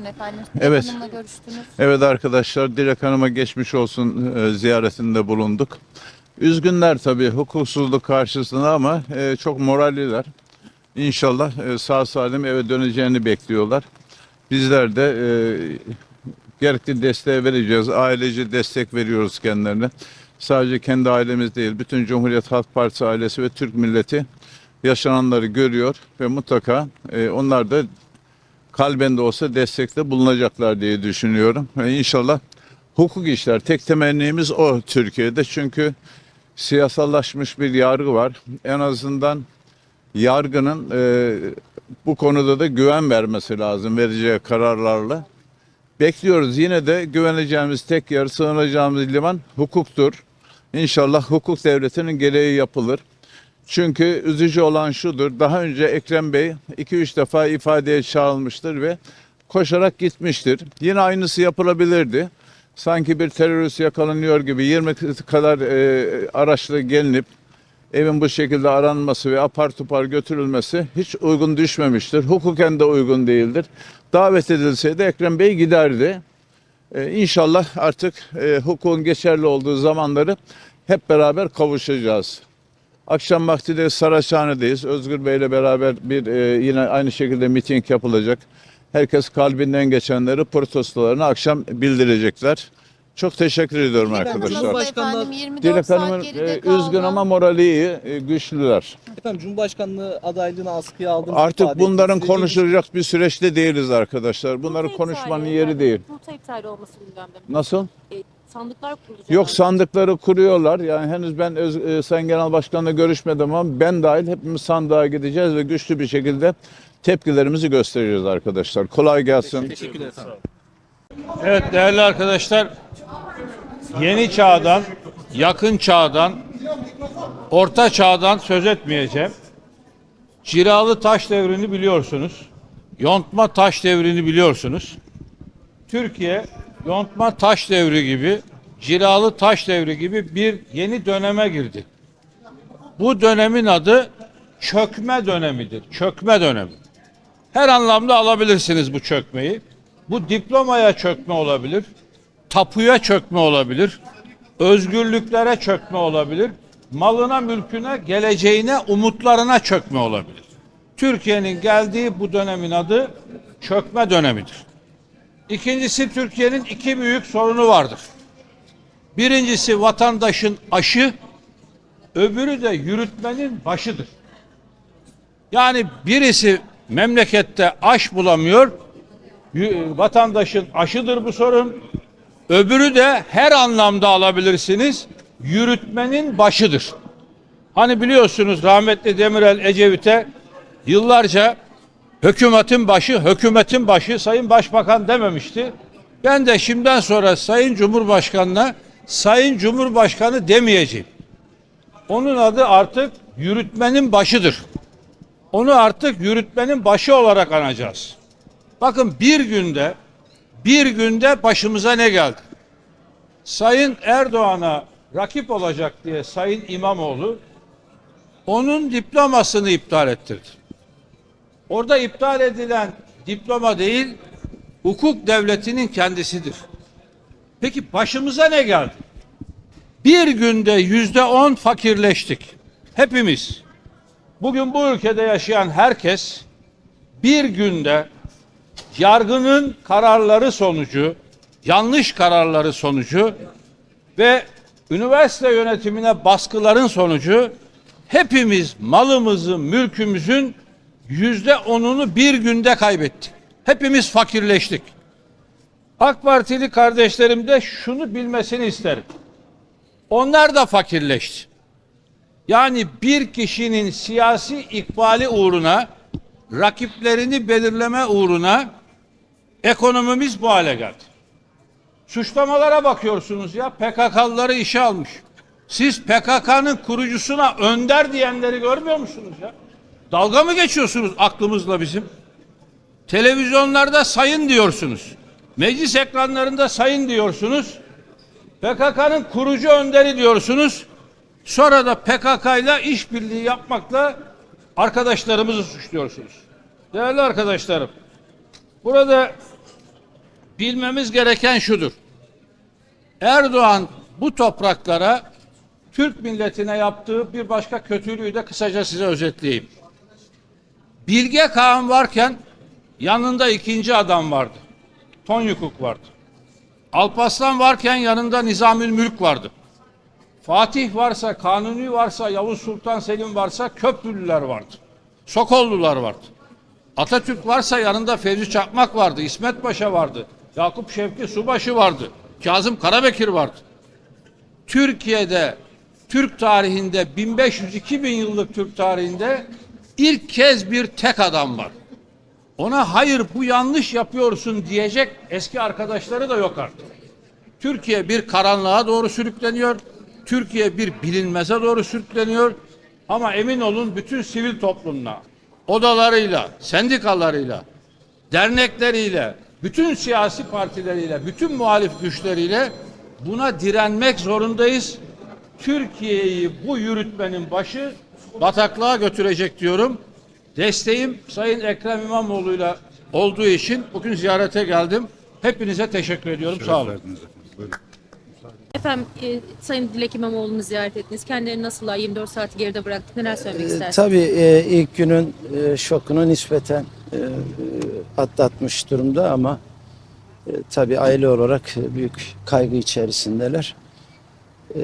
dün efendim. Evet. Hanım'la görüştünüz. Evet arkadaşlar Dilek Hanım'a geçmiş olsun e, ziyaretinde bulunduk. Üzgünler tabii hukuksuzluk karşısında ama e, çok moralliler. İnşallah e, sağ salim eve döneceğini bekliyorlar. Bizler de e, gerekli desteği vereceğiz. Aileci destek veriyoruz kendilerine. Sadece kendi ailemiz değil, bütün Cumhuriyet Halk Partisi ailesi ve Türk milleti yaşananları görüyor ve mutlaka e, onlar da kalben de olsa destekte bulunacaklar diye düşünüyorum. Ve inşallah hukuk işler. Tek temennimiz o Türkiye'de. Çünkü siyasallaşmış bir yargı var. En azından yargının e, bu konuda da güven vermesi lazım vereceği kararlarla. Bekliyoruz. Yine de güveneceğimiz tek yer, sığınacağımız liman hukuktur. İnşallah hukuk devletinin gereği yapılır. Çünkü üzücü olan şudur. Daha önce Ekrem Bey 2-3 defa ifadeye çağrılmıştır ve koşarak gitmiştir. Yine aynısı yapılabilirdi. Sanki bir terörist yakalanıyor gibi 20 kadar e, araçla gelinip evin bu şekilde aranması ve apar topar götürülmesi hiç uygun düşmemiştir. Hukuken de uygun değildir. Davet edilseydi Ekrem Bey giderdi. Ee, inşallah artık e, hukukun geçerli olduğu zamanları hep beraber kavuşacağız. Akşam vakti de Saraçhane'deyiz. Özgür Bey ile beraber bir e, yine aynı şekilde miting yapılacak. Herkes kalbinden geçenleri protestolarını akşam bildirecekler. Çok teşekkür ediyorum arkadaşlar. Nasıl Cumhurbaşkanlığı- efendim 24 Dilek Hanım'ın geride e, kaldı. üzgün ama morali iyi, e, güçlüler. Efendim Cumhurbaşkanlığı adaylığını askıya aldığınızı Artık bunların konuşulacak bir süreçte değiliz arkadaşlar. Bunları Kurultay konuşmanın yeri değil. Kurultay iptali olması gündemde. Nasıl? E, sandıklar kurulacak. Yok sandıkları kuruyorlar. Yani henüz ben öz, e, Sayın Genel Başkan'la görüşmedim ama ben dahil hepimiz sandığa gideceğiz ve güçlü bir şekilde tepkilerimizi göstereceğiz arkadaşlar. Kolay gelsin. Teşekkürler. Evet değerli arkadaşlar, yeni çağdan, yakın çağdan, orta çağdan söz etmeyeceğim. Ciralı taş devrini biliyorsunuz. Yontma taş devrini biliyorsunuz. Türkiye yontma taş devri gibi, ciralı taş devri gibi bir yeni döneme girdi. Bu dönemin adı çökme dönemidir. Çökme dönemi. Her anlamda alabilirsiniz bu çökmeyi. Bu diplomaya çökme olabilir, tapuya çökme olabilir, özgürlüklere çökme olabilir, malına, mülküne, geleceğine, umutlarına çökme olabilir. Türkiye'nin geldiği bu dönemin adı çökme dönemidir. İkincisi Türkiye'nin iki büyük sorunu vardır. Birincisi vatandaşın aşı, öbürü de yürütmenin başıdır. Yani birisi memlekette aş bulamıyor, vatandaşın aşıdır bu sorun. Öbürü de her anlamda alabilirsiniz, yürütmenin başıdır. Hani biliyorsunuz rahmetli Demirel Ecevit'e yıllarca hükümetin başı, hükümetin başı Sayın Başbakan dememişti. Ben de şimdiden sonra Sayın Cumhurbaşkanı'na Sayın Cumhurbaşkanı demeyeceğim. Onun adı artık yürütmenin başıdır. Onu artık yürütmenin başı olarak anacağız. Bakın bir günde bir günde başımıza ne geldi? Sayın Erdoğan'a rakip olacak diye Sayın İmamoğlu onun diplomasını iptal ettirdi. Orada iptal edilen diploma değil, hukuk devletinin kendisidir. Peki başımıza ne geldi? Bir günde yüzde on fakirleştik. Hepimiz. Bugün bu ülkede yaşayan herkes bir günde yargının kararları sonucu, yanlış kararları sonucu ve üniversite yönetimine baskıların sonucu hepimiz malımızın, mülkümüzün yüzde onunu bir günde kaybettik. Hepimiz fakirleştik. AK Partili kardeşlerim de şunu bilmesini isterim. Onlar da fakirleşti. Yani bir kişinin siyasi ikbali uğruna, rakiplerini belirleme uğruna ekonomimiz bu hale geldi. Suçlamalara bakıyorsunuz ya PKK'lıları işe almış. Siz PKK'nın kurucusuna önder diyenleri görmüyor musunuz ya? Dalga mı geçiyorsunuz aklımızla bizim? Televizyonlarda sayın diyorsunuz. Meclis ekranlarında sayın diyorsunuz. PKK'nın kurucu önderi diyorsunuz. Sonra da PKK ile işbirliği yapmakla arkadaşlarımızı suçluyorsunuz. Değerli arkadaşlarım, burada bilmemiz gereken şudur. Erdoğan bu topraklara Türk milletine yaptığı bir başka kötülüğü de kısaca size özetleyeyim. Bilge Kağan varken yanında ikinci adam vardı. Tonyukuk vardı. Alparslan varken yanında Nizamül Mülk vardı. Fatih varsa, Kanuni varsa, Yavuz Sultan Selim varsa Köprülüler vardı. Sokollular vardı. Atatürk varsa yanında Fevzi Çakmak vardı, İsmet Paşa vardı, Yakup Şevki Subaşı vardı, Kazım Karabekir vardı. Türkiye'de Türk tarihinde 1500-2000 yıllık Türk tarihinde ilk kez bir tek adam var. Ona hayır bu yanlış yapıyorsun diyecek eski arkadaşları da yok artık. Türkiye bir karanlığa doğru sürükleniyor. Türkiye bir bilinmeze doğru sürükleniyor. Ama emin olun bütün sivil toplumla, odalarıyla, sendikalarıyla, dernekleriyle, bütün siyasi partileriyle, bütün muhalif güçleriyle buna direnmek zorundayız. Türkiye'yi bu yürütmenin başı bataklığa götürecek diyorum. Desteğim Sayın Ekrem İmamoğlu'yla olduğu için bugün ziyarete geldim. Hepinize teşekkür ediyorum. Sağ olun. Efendim e, Sayın Dilek İmamoğlu'nu ziyaret ettiniz. Kendilerini nasıl 24 saati geride bıraktık? Neler söylemek Ee, istersiniz? Tabii e, ilk günün e, şokunu nispeten e, e, atlatmış durumda ama e, tabii aile olarak e, büyük kaygı içerisindeler. E,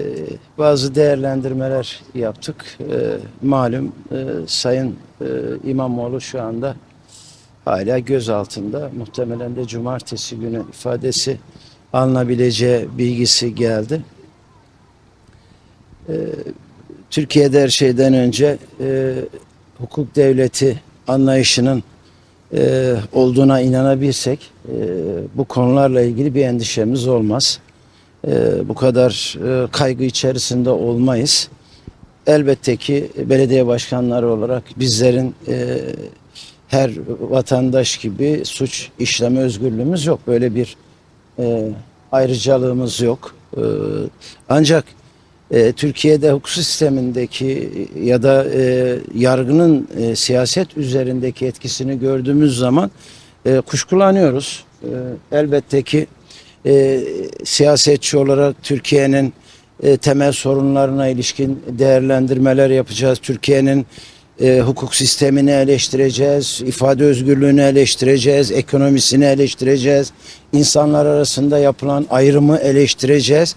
bazı değerlendirmeler yaptık. E, malum e, Sayın e, İmamoğlu şu anda hala gözaltında. Muhtemelen de cumartesi günü ifadesi alınabileceği bilgisi geldi. Türkiye'de her şeyden önce e, hukuk devleti anlayışının olduğuna inanabilsek bu konularla ilgili bir endişemiz olmaz. E, bu kadar e, kaygı içerisinde olmayız. Elbette ki belediye başkanları olarak bizlerin e, her vatandaş gibi suç işleme özgürlüğümüz yok. Böyle bir e, ayrıcalığımız yok. E, ancak Türkiye'de hukuk sistemindeki ya da e, yargının e, siyaset üzerindeki etkisini gördüğümüz zaman e, kuşkulanıyoruz. E, elbette ki e, siyasetçi olarak Türkiye'nin e, temel sorunlarına ilişkin değerlendirmeler yapacağız. Türkiye'nin e, hukuk sistemini eleştireceğiz, ifade özgürlüğünü eleştireceğiz, ekonomisini eleştireceğiz, insanlar arasında yapılan ayrımı eleştireceğiz.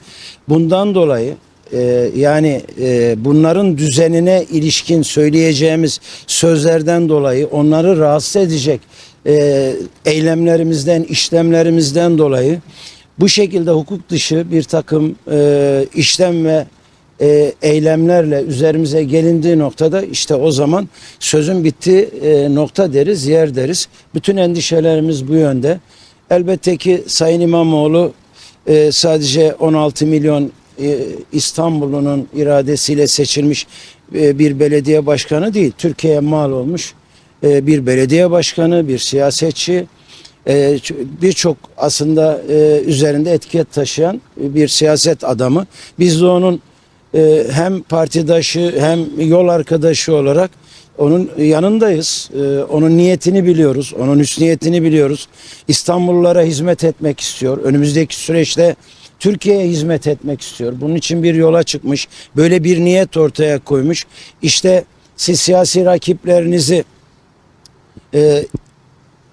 Bundan dolayı e, yani e, bunların düzenine ilişkin söyleyeceğimiz sözlerden dolayı onları rahatsız edecek e, eylemlerimizden, işlemlerimizden dolayı bu şekilde hukuk dışı bir takım e, işlem ve e, eylemlerle üzerimize gelindiği noktada işte o zaman sözün bittiği e, nokta deriz, yer deriz. Bütün endişelerimiz bu yönde. Elbette ki Sayın İmamoğlu e, sadece 16 milyon e, İstanbul'un iradesiyle seçilmiş e, bir belediye başkanı değil. Türkiye'ye mal olmuş e, bir belediye başkanı, bir siyasetçi, e, birçok aslında e, üzerinde etiket taşıyan bir siyaset adamı. Biz de onun e, hem partidaşı hem yol arkadaşı olarak onun yanındayız. E, onun niyetini biliyoruz. Onun üst niyetini biliyoruz. İstanbullulara hizmet etmek istiyor. Önümüzdeki süreçte Türkiye'ye hizmet etmek istiyor. Bunun için bir yola çıkmış. Böyle bir niyet ortaya koymuş. İşte siz siyasi rakiplerinizi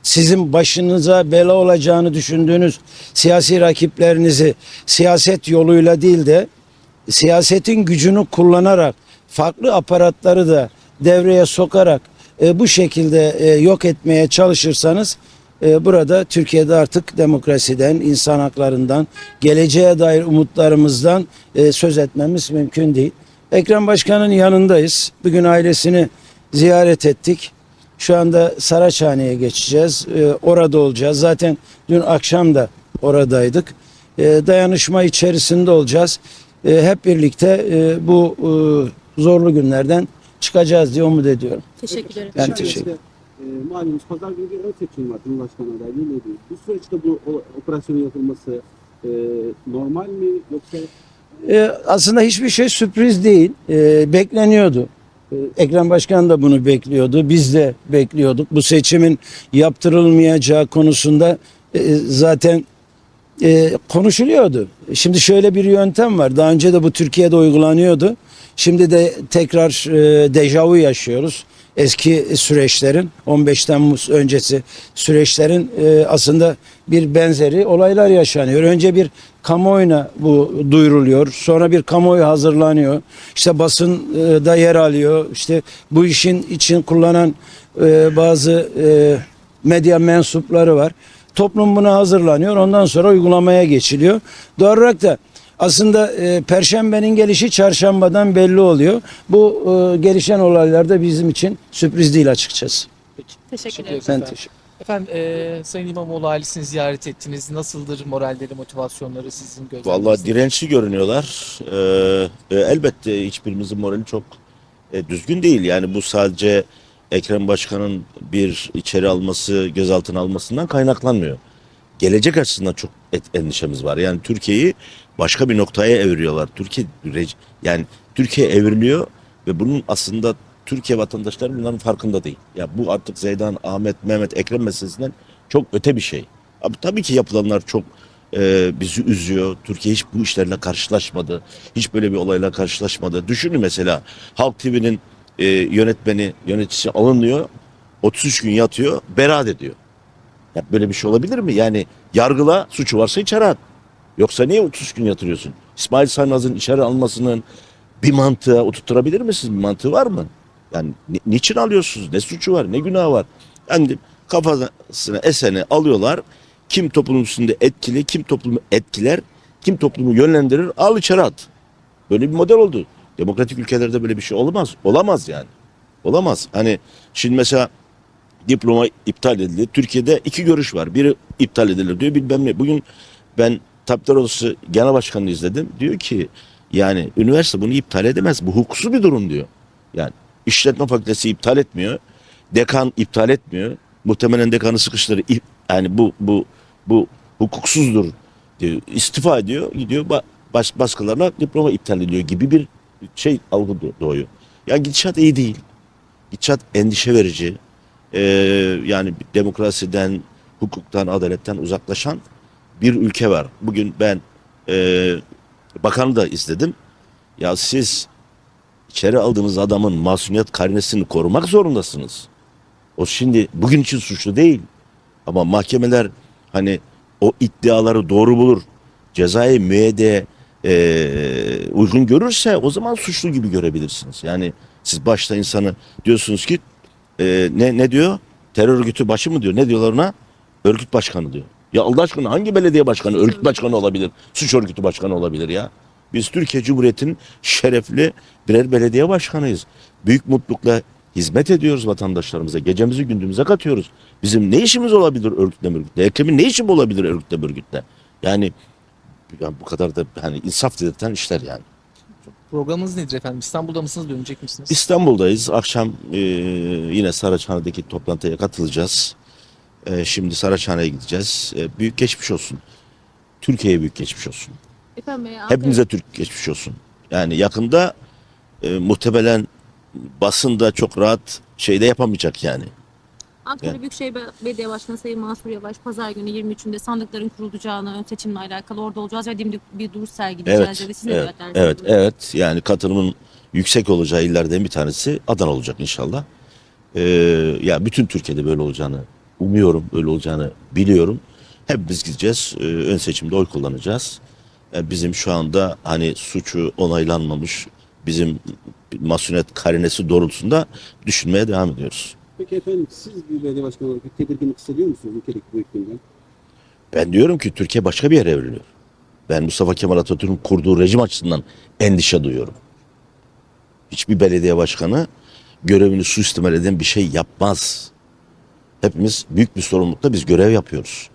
sizin başınıza bela olacağını düşündüğünüz siyasi rakiplerinizi siyaset yoluyla değil de siyasetin gücünü kullanarak farklı aparatları da devreye sokarak e, bu şekilde e, yok etmeye çalışırsanız e, burada Türkiye'de artık demokrasiden, insan haklarından, geleceğe dair umutlarımızdan e, söz etmemiz mümkün değil. Ekrem Başkan'ın yanındayız. Bugün ailesini ziyaret ettik. Şu anda Saraçhane'ye geçeceğiz. E, orada olacağız. Zaten dün akşam da oradaydık. E, dayanışma içerisinde olacağız. E, hep birlikte e, bu e, zorlu günlerden çıkacağız diye umut ediyorum. Teşekkür ederim. Ben teşekkür işte, e, malumunuz pazar günü bir ön seçim var Cumhurbaşkanı adaylığı ilgili. Bu süreçte bu o- operasyonun yapılması e, normal mi yoksa E, aslında hiçbir şey sürpriz değil. E, bekleniyordu. E, Ekrem Başkan da bunu bekliyordu. Biz de bekliyorduk. Bu seçimin yaptırılmayacağı konusunda e, zaten e, konuşuluyordu. Şimdi şöyle bir yöntem var. Daha önce de bu Türkiye'de uygulanıyordu. Şimdi de tekrar e, dejavu yaşıyoruz. Eski süreçlerin 15 Temmuz öncesi süreçlerin e, aslında bir benzeri olaylar yaşanıyor. Önce bir kamuoyuna bu duyuruluyor. Sonra bir kamuoyu hazırlanıyor. İşte basın e, da yer alıyor. İşte bu işin için kullanan e, bazı e, medya mensupları var. Toplum buna hazırlanıyor. Ondan sonra uygulamaya geçiliyor. Doğal olarak da aslında e, Perşembenin gelişi çarşambadan belli oluyor. Bu e, gelişen olaylar da bizim için sürpriz değil açıkçası. Teşekkür ederim. Ben Efendim. teşekkür Efendim e, Sayın İmamoğlu ailesini ziyaret ettiniz. Nasıldır moralleri, motivasyonları sizin gözlerinizde? Vallahi dirençli görünüyorlar. Ee, e, elbette hiçbirimizin morali çok e, düzgün değil. Yani bu sadece Ekrem Başkan'ın bir içeri alması, gözaltına almasından kaynaklanmıyor. Gelecek açısından çok endişemiz var. Yani Türkiye'yi başka bir noktaya eviriyorlar. Türkiye yani Türkiye evriliyor ve bunun aslında Türkiye vatandaşları bunların farkında değil. Ya bu artık Zeydan, Ahmet, Mehmet, Ekrem meselesinden çok öte bir şey. Abi tabii ki yapılanlar çok e, bizi üzüyor. Türkiye hiç bu işlerle karşılaşmadı. Hiç böyle bir olayla karşılaşmadı. Düşünün mesela Halk TV'nin e, yönetmeni, yöneticisi alınıyor. 33 gün yatıyor, beraat ediyor. Ya böyle bir şey olabilir mi? Yani yargıla suçu varsa içeri at. Yoksa niye 30 gün yatırıyorsun? İsmail Saymaz'ın içeri almasının bir mantığa oturtturabilir misiniz? Bir mantığı var mı? Yani ni- niçin alıyorsunuz? Ne suçu var? Ne günahı var? Yani kafasına eseni alıyorlar. Kim toplum üstünde etkili, kim toplumu etkiler, kim toplumu yönlendirir, al içeri at. Böyle bir model oldu. Demokratik ülkelerde böyle bir şey olamaz. Olamaz yani. Olamaz. Hani şimdi mesela diploma iptal edildi. Türkiye'de iki görüş var. Biri iptal edilir diyor bilmem ne. Bugün ben Tabipler Odası Genel Başkanı'nı izledim. Diyor ki yani üniversite bunu iptal edemez. Bu hukuksuz bir durum diyor. Yani işletme fakültesi iptal etmiyor. Dekan iptal etmiyor. Muhtemelen dekanı sıkıştırır. Yani bu bu bu hukuksuzdur diyor. İstifa ediyor. Gidiyor ba- baş, baskılarla diploma iptal ediyor gibi bir şey algı doğ- doğuyor. Yani gidişat iyi değil. Gidişat endişe verici. Ee, yani demokrasiden, hukuktan, adaletten uzaklaşan bir ülke var. Bugün ben e, bakanı da izledim. Ya siz içeri aldığınız adamın masumiyet karinesini korumak zorundasınız. O şimdi bugün için suçlu değil. Ama mahkemeler hani o iddiaları doğru bulur. Cezayı müeyyide e, uygun görürse o zaman suçlu gibi görebilirsiniz. Yani siz başta insanı diyorsunuz ki e, ne ne diyor? Terör örgütü başı mı diyor? Ne diyorlar ona? Örgüt başkanı diyor. Ya Allah aşkına hangi belediye başkanı örgüt başkanı olabilir? Suç örgütü başkanı olabilir ya. Biz Türkiye Cumhuriyeti'nin şerefli birer belediye başkanıyız. Büyük mutlulukla hizmet ediyoruz vatandaşlarımıza. Gecemizi gündüzümüze katıyoruz. Bizim ne işimiz olabilir örgütle örgütle? Ekrem'in ne işi olabilir örgütle örgütle? Yani, yani bu kadar da hani insaf dedirten işler yani. Programınız nedir efendim? İstanbul'da mısınız, dönecek misiniz? İstanbul'dayız. Akşam e, yine Saraçhane'deki toplantıya katılacağız. E, şimdi Saraçhane'ye gideceğiz. E, büyük geçmiş olsun. Türkiye'ye büyük geçmiş olsun. Efendim, e, Ankara- Hepimize Türk geçmiş olsun. Yani yakında e, muhtemelen basında çok rahat şeyde yapamayacak yani. Ankara Evet. Büyükşehir Belediye Başkanı Sayın Mansur Yavaş pazar günü 23'ünde sandıkların kurulacağını, ön seçimle alakalı orada olacağız ve dimdik bir duruş sergileyeceğiz Evet, dedi. Siz ne evet, beklersiniz? evet, evet. Yani katılımın yüksek olacağı illerden bir tanesi Adana olacak inşallah. Ee, ya bütün Türkiye'de böyle olacağını umuyorum, böyle olacağını biliyorum. Hepimiz gideceğiz, ee, ön seçimde oy kullanacağız. Yani bizim şu anda hani suçu onaylanmamış, bizim masumiyet karinesi doğrultusunda düşünmeye devam ediyoruz. Peki efendim siz bir belediye başkanı olarak tedirginlik hissediyor musunuz ülkedeki bu iklimden? Ben diyorum ki Türkiye başka bir yere evriliyor. Ben Mustafa Kemal Atatürk'ün kurduğu rejim açısından endişe duyuyorum. Hiçbir belediye başkanı görevini suistimal eden bir şey yapmaz. Hepimiz büyük bir sorumlulukla biz görev yapıyoruz.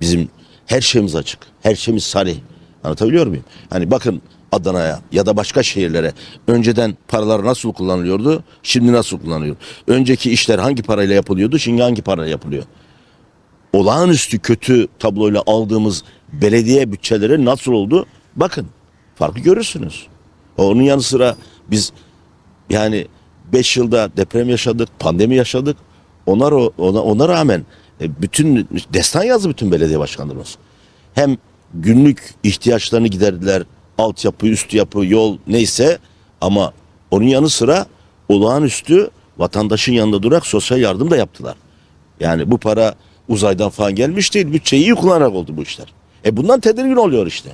Bizim her şeyimiz açık. Her şeyimiz sarih. Anlatabiliyor muyum? Hani bakın Adana'ya ya da başka şehirlere önceden paralar nasıl kullanılıyordu? Şimdi nasıl kullanılıyor? Önceki işler hangi parayla yapılıyordu? Şimdi hangi parayla yapılıyor? olağanüstü kötü tabloyla aldığımız belediye bütçeleri nasıl oldu? Bakın farkı görürsünüz. Onun yanı sıra biz yani 5 yılda deprem yaşadık, pandemi yaşadık. Ona, ro- ona, ona rağmen e, bütün destan yazdı bütün belediye başkanlarımız. Hem günlük ihtiyaçlarını giderdiler. Altyapı, üst yapı, yol neyse ama onun yanı sıra olağanüstü vatandaşın yanında durak sosyal yardım da yaptılar. Yani bu para uzaydan falan gelmiş değil. Bütçeyi iyi kullanarak oldu bu işler. E bundan tedirgin oluyor işte.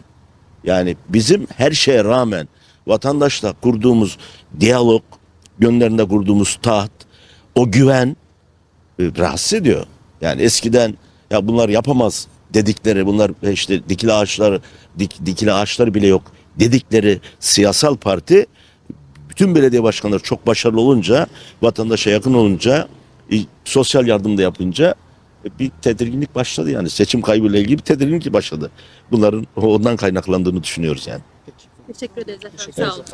Yani bizim her şeye rağmen vatandaşla kurduğumuz diyalog, gönderinde kurduğumuz taht, o güven e, rahatsız ediyor. Yani eskiden ya bunlar yapamaz dedikleri, bunlar işte dikili ağaçlar, dik, dikili ağaçlar bile yok dedikleri siyasal parti bütün belediye başkanları çok başarılı olunca, vatandaşa yakın olunca, e, sosyal yardım da yapınca e, bir tedirginlik başladı yani. Seçim kaybıyla ilgili bir tedirginlik başladı. Bunların ondan kaynaklandığını düşünüyoruz yani. Teşekkür ederiz efendim. Sağ olun.